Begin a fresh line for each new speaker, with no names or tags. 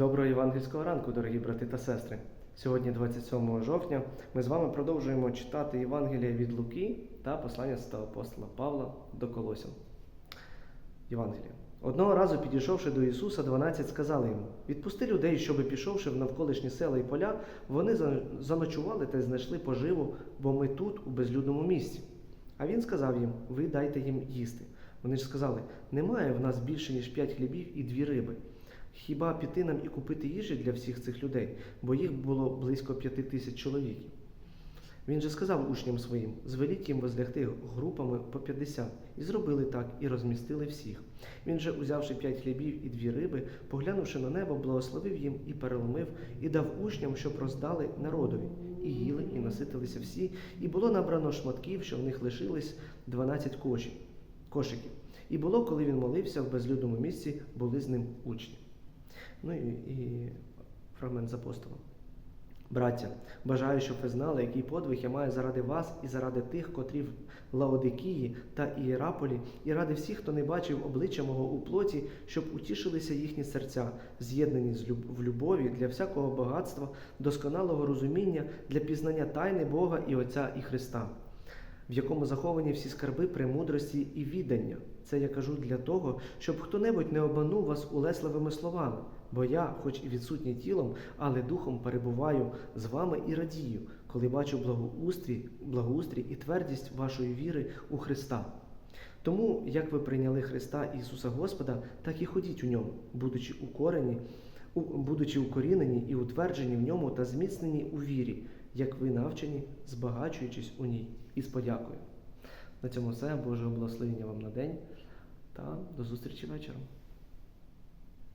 Доброго євангельського ранку, дорогі брати та сестри. Сьогодні, 27 жовтня, ми з вами продовжуємо читати Євангеліє від Луки та послання святого апостола Павла до Колосян. Євангеліє. Одного разу, підійшовши до Ісуса, 12 сказали йому: Відпусти людей, щоби, пішовши в навколишні села і поля, вони заночували та знайшли поживу, бо ми тут, у безлюдному місці. А він сказав їм: Ви дайте їм їсти. Вони ж сказали: Немає в нас більше, ніж п'ять хлібів і дві риби. Хіба піти нам і купити їжі для всіх цих людей, бо їх було близько п'яти тисяч чоловіків. Він же сказав учням своїм: звеліть їм возлягти групами по 50. І зробили так, і розмістили всіх. Він же, узявши п'ять хлібів і дві риби, поглянувши на небо, благословив їм і переломив, і дав учням, щоб роздали народові. І їли, і наситилися всі, і було набрано шматків, що в них лишились 12 кошів, кошиків. І було, коли він молився в безлюдному місці, були з ним учні. Ну і, і фрагмент з апостолом. Браття, бажаю, щоб ви знали, який подвиг я маю заради вас і заради тих, котрі в Лаодикії та Ієраполі, і ради всіх, хто не бачив обличчя мого у плоті, щоб утішилися їхні серця, з'єднані в любові для всякого багатства, досконалого розуміння, для пізнання тайни Бога і Отця і Христа, в якому заховані всі скарби премудрості і віддання. Це я кажу для того, щоб хто-небудь не обманув вас улесливими словами. Бо я, хоч і відсутній тілом, але духом перебуваю з вами і радію, коли бачу благоустрій, благоустрій і твердість вашої віри у Христа. Тому, як ви прийняли Христа Ісуса Господа, так і ходіть у ньому, будучи укорені, будучи укорінені і утверджені в ньому та зміцнені у вірі, як ви навчені, збагачуючись у ній, і з подякою. На цьому все. Божого благословення вам на день та до зустрічі вечором.